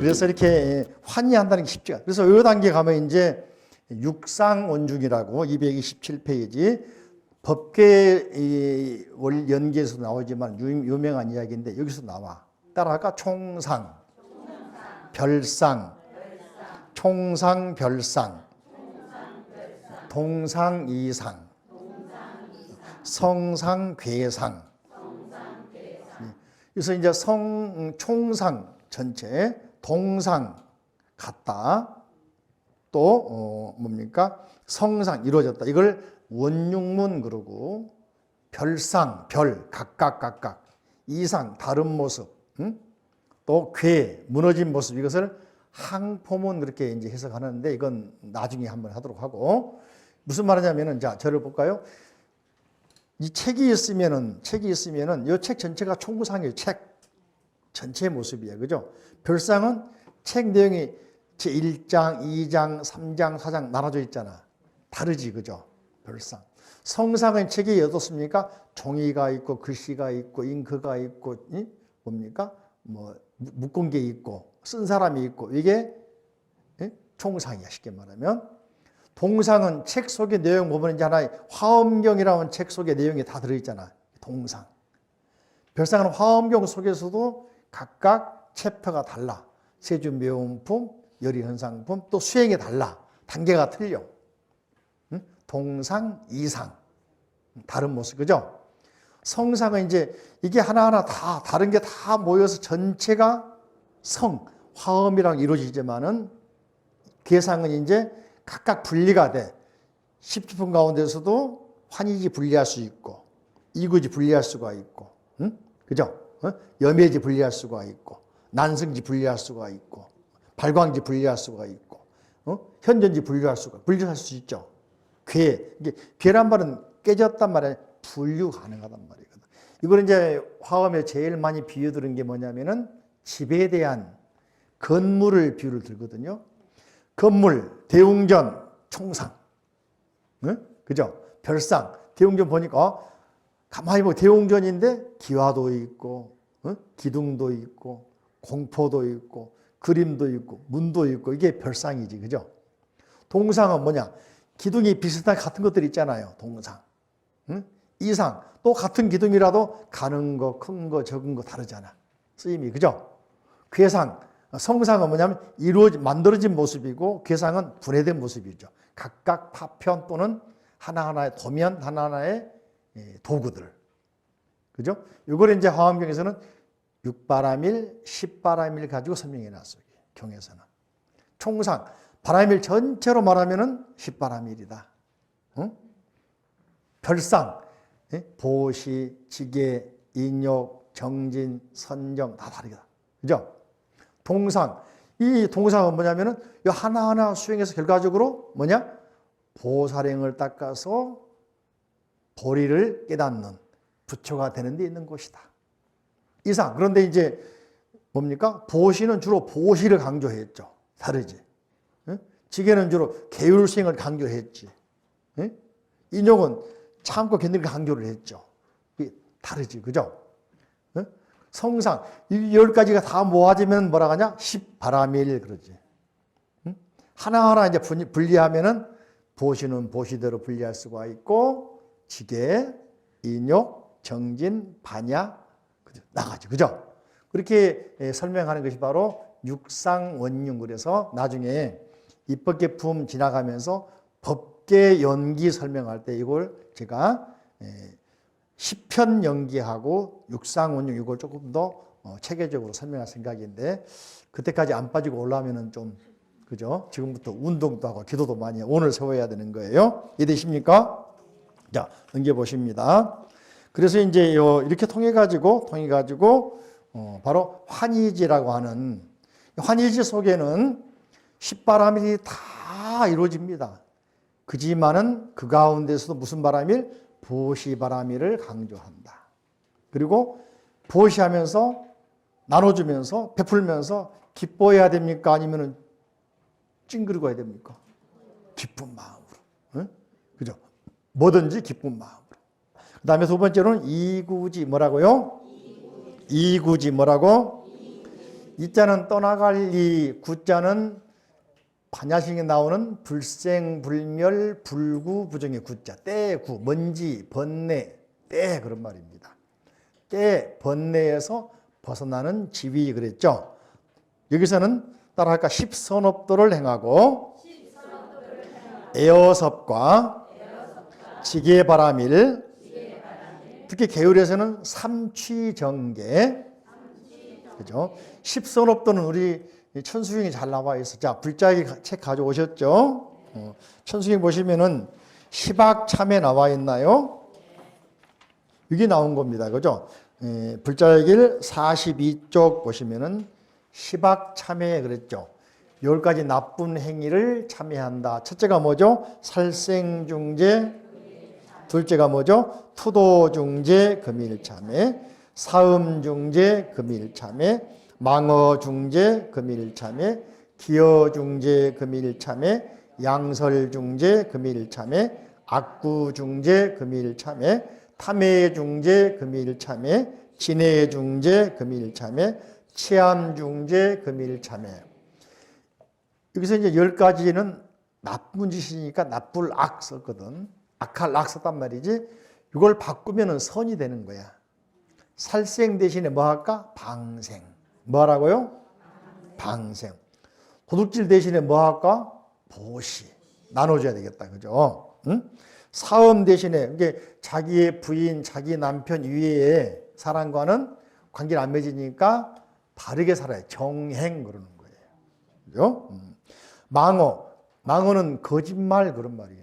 그래서 이렇게 환희한다는 게 쉽지가. 그래서 요 단계 가면 이제 육상 원중이라고 227페이지 법계 이월 연계에서 나오지만 유- 유명한 이야기인데 여기서 나와. 따라할까? 총상, 별상, 총상, 별상, 동상, 이상, 성상, 괴상. 그래서 이제 성, 총상 전체, 동상 같다. 또 어, 뭡니까? 성상 이루어졌다. 이걸 원육문 그러고 별상 별 각각 각각 이상 다른 모습 응? 또괴 무너진 모습 이것을 항포문 그렇게 이제 해석하는데 이건 나중에 한번 하도록 하고 무슨 말이냐면은 자 저를 볼까요? 이 책이 있으면은 책이 있으면은 이 책 전체가 총상이에요. 책 전체 모습이에요. 그죠? 별상은 책 내용이 제 1장, 2장, 3장, 4장 나눠져 있잖아. 다르지, 그죠? 별상. 성상은 책이 어떻습니까? 종이가 있고, 글씨가 있고, 잉크가 있고, 이? 뭡니까? 뭐, 무- 묶은 게 있고, 쓴 사람이 있고, 이게 예? 총상이야, 쉽게 말하면. 동상은 책 속에 내용 보면 이제 하나의 화엄경이라는 책 속에 내용이 다 들어있잖아. 동상. 별상은 화엄경 속에서도 각각 챕터가 달라. 세주 묘음품, 열이 현상품, 또 수행이 달라. 단계가 틀려. 응? 동상, 이상. 다른 모습, 그죠? 성상은 이제 이게 하나하나 다 다른 게 다 모여서 전체가 성, 화음이랑 이루어지지만은 괴상은 이제 각각 분리가 돼. 십지품 가운데서도 환희지 분리할 수 있고, 이구지 분리할 수가 있고, 응? 그죠? 어? 염해지 분리할 수가 있고, 난승지 분리할 수가 있고, 발광지 분리할 수가 있고, 어? 현전지 분리할 수가, 분리할 수 있죠. 괴, 이게 괴란 말은 깨졌단 말이야. 분류 가능하단 말이거든. 이거는 이제 화음에 제일 많이 비유 들은 게 뭐냐면은 집에 대한 건물을 비유를 들거든요. 건물, 대웅전, 총상. 응? 그죠? 별상. 대웅전 보니까 어, 가만히 보면 대웅전인데 기와도 있고, 어? 기둥도 있고, 공포도 있고, 그림도 있고, 문도 있고, 이게 별상이지. 그죠? 동상은 뭐냐? 기둥이 비슷한 같은 것들 있잖아요. 동상. 응? 이상. 또 같은 기둥이라도 가는 거, 큰 거, 적은 거 다르잖아. 쓰임이. 그죠? 괴상. 성상은 뭐냐면 이루어진, 만들어진 모습이고 괴상은 분해된 모습이죠. 각각 파편 또는 하나하나의 도면, 하나하나의 예, 도구들. 그죠? 이걸 이제 화엄경에서는 6바람일, 10바람일 가지고 설명해 놨어요. 경에서는. 총상. 바람일 전체로 말하면은 10바람일이다. 응? 별상. 예? 보시, 지계, 인욕, 정진, 선정 다 다르다. 그죠? 동상. 이 동상은 뭐냐면은 이 하나하나 수행해서 결과적으로 뭐냐? 보살행을 닦아서 도리를 깨닫는 부처가 되는 데 있는 곳이다. 이상. 그런데 이제 뭡니까? 보시는 주로 보시를 강조했죠. 다르지. 예? 지게는 주로 수행을 강조했지. 예? 인욕은 참고 견디는 강조를 했죠. 다르지. 그죠? 예? 성상. 이열 가지가 다 모아지면 뭐라 하냐? 십바람일 그러지. 응? 하나하나 이제 분리- 분리하면은 보시는 보시대로 분리할 수가 있고 지계, 인욕, 정진, 반야 그죠? 나가죠. 그죠? 그렇게 예, 설명하는 것이 바로 육상원융 그래서 나중에 입법계품 지나가면서 법계 연기 설명할 때 이걸 제가 예, 10편 연기하고 육상원융 이걸 조금 더 어, 체계적으로 설명할 생각인데 그때까지 안 빠지고 올라오면은 좀 그죠? 지금부터 운동도 하고 기도도 많이 해. 오늘 세워야 되는 거예요. 이해되십니까? 자, 넘겨 보십니다. 그래서 이제 요 이렇게 통해 가지고 통해 가지고 어, 바로 환희지라고 하는 환희지 속에는 십바람일이 다 이루어집니다. 그지만은 그 가운데서도 무슨 바람일? 보시바람일을 강조한다. 그리고 보시하면서 나눠주면서 베풀면서 기뻐해야 됩니까? 아니면은 찡그리고 해야 됩니까? 기쁜 마음으로. 응? 그죠? 뭐든지 기쁜 마음으로. 그 다음에 두 번째로는 이구지 뭐라고요? 이구지 뭐라고? 이자는 떠나갈 이 구자는 반야식에 나오는 불생불멸 불구 부정의 구자 때구 먼지 번뇌 때 그런 말입니다. 때 번뇌에서 벗어나는 지위 그랬죠. 여기서는 따라할까 십선업도를 행하고 에어섭과 지게 바람일 특히 계율에서는 삼취정계 그죠? 십선업도는 우리 천수경이 잘 나와 있어. 자, 불자기 책 가져오셨죠? 어, 천수경 보시면은 시박참에 나와 있나요? 이게 나온 겁니다. 그죠? 에, 불자길 42쪽 보시면은 시박참에 그랬죠. 열 가지 나쁜 행위를 참여한다. 첫째가 뭐죠? 살생중재. 둘째가 뭐죠? 투도중재 금일참회. 사음중재 금일참회. 망어중재 금일참회. 기어중재 금일참회. 양설중재 금일참회. 악구중재 금일참회. 탐해중재 금일참회. 진해중재 금일참회. 치암중재 금일참회. 여기서 이제 열 가지는 나쁜 짓이니까 나쁠 악 썼거든. 악할 악 썼단 말이지. 이걸 바꾸면은 선이 되는 거야. 살생 대신에 뭐 할까? 방생. 뭐 하라고요? 방생. 도둑질 대신에 뭐 할까? 보시. 나눠줘야 되겠다. 그죠? 응? 사음 대신에 이게 자기의 부인, 자기 남편 이외에 사람과는 관계를 안 맺으니까 바르게 살아야 정행 그러는 거예요. 그죠? 음. 망어. 망어는 거짓말 그런 말이에요.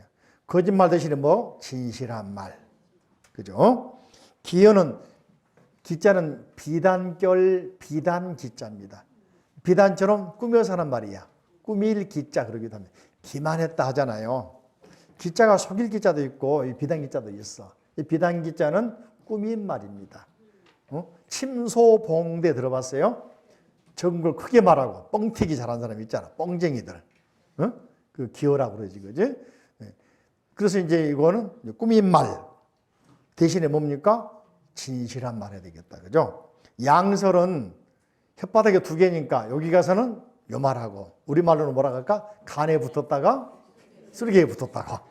거짓말 대신에 뭐? 진실한 말. 그죠? 기여는 기자는 비단결 비단 기자입니다. 비단처럼 꾸며서 하는 말이야. 꾸밀 기자 그러기도 합니다. 기만했다 하잖아요. 기자가 속일 기자도 있고 이 비단 기자도 있어. 이 비단 기자는 꾸민 말입니다. 어? 침소봉대 들어봤어요? 적은 걸 크게 말하고 뻥튀기 잘하는 사람 있잖아. 뻥쟁이들. 어? 그 기어라고 그러지, 그지? 네. 그래서 이제 이거는 꾸민 말 대신에 뭡니까? 진실한 말 해야 되겠다, 그죠? 양설은 혓바닥에 두 개니까 여기 가서는 요 말하고 우리 말로는 뭐라 할까? 간에 붙었다가 쓰레기에 붙었다가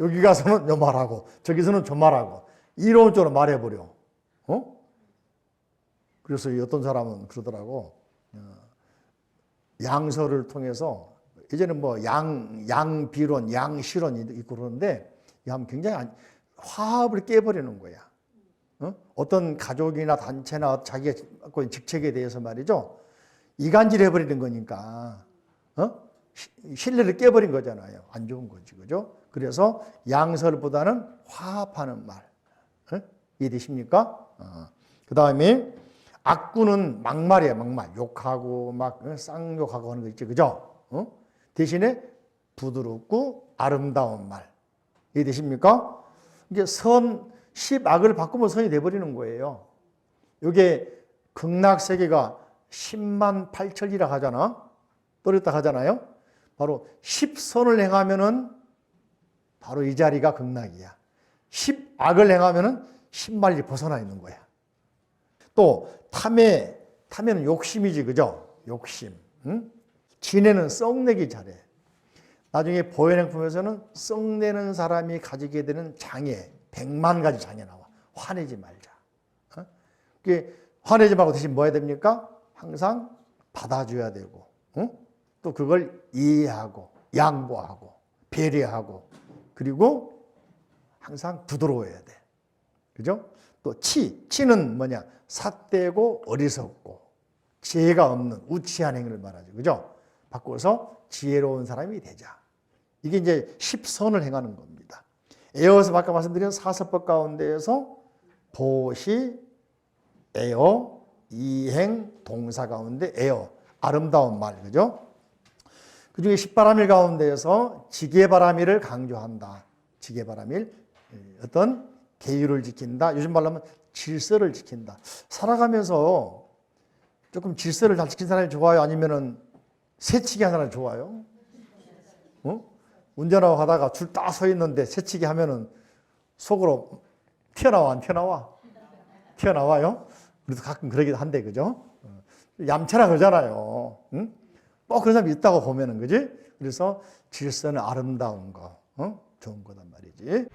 여기 가서는 요 말하고 저기서는 저 말하고 이런 쪽으로 말해버려. 어? 그래서 어떤 사람은 그러더라고. 어, 양설을 통해서 예전에 뭐 양, 양비론, 양실론 있고 그러는데 이 하면 굉장히 안- 화합을 깨버리는 거야. 어? 어떤 가족이나 단체나 자기가 갖고 있는 직책에 대해서 말이죠. 이간질 해버리는 거니까, 어? 시- 신뢰를 깨버린 거잖아요. 안 좋은 거지, 그죠? 그래서 양설보다는 화합하는 말. 어? 이해되십니까? 어. 그 다음에 악구는 막말이에요, 막말. 욕하고 막 어? 쌍욕하고 하는 거 있죠, 그죠? 어? 대신에 부드럽고 아름다운 말. 이해되십니까? 이게 선, 십악을 바꾸면 선이 돼버리는 거예요. 이게 극락세계가 10만 8천이라 하잖아. 또렸다 하잖아요. 바로 10선을 행하면은 바로 이 자리가 극락이야. 10악을 행하면은 10만리 벗어나 있는 거야. 또 탐해, 탐해는 욕심이지, 그죠? 욕심. 응? 진해는 썩내기 잘해. 나중에 보현행품에서는 썩내는 사람이 가지게 되는 장애, 백만 가지 장애 나와. 화내지 말자. 어? 그게 화내지 말고 대신 뭐 해야 됩니까? 항상 받아줘야 되고, 어? 또 그걸 이해하고, 양보하고, 배려하고, 그리고 항상 부드러워야 돼. 그죠? 또 치, 치는 뭐냐? 삿되고 어리석고 지혜가 없는 우치한 행위를 말하죠. 그죠? 바꿔서 지혜로운 사람이 되자. 이게 이제 십선을 행하는 겁니다. 에어에서 아까 말씀드린 사서법 가운데에서 보시, 에어, 이행, 동사 가운데 에어, 아름다운 말, 그죠? 그 중에 십바람일 가운데에서 지게바람일을 강조한다. 지게바람일, 어떤 계율을 지킨다. 요즘 말로 하면 질서를 지킨다. 살아가면서 조금 질서를 잘 지킨 사람이 좋아요? 아니면은 새치기 사람이 좋아요? 어? 운전하고 가다가 줄 딱 서 있는데 새치기 하면은 속으로 튀어나와 안 튀어나와? 튀어나와요? 그래도 가끔 그러기도 한데 그죠? 어. 얌체라 그러잖아요. 응? 뭐 그런 사람이 있다고 보면은 그지? 그래서 질서는 아름다운 거, 어? 좋은 거단 말이지.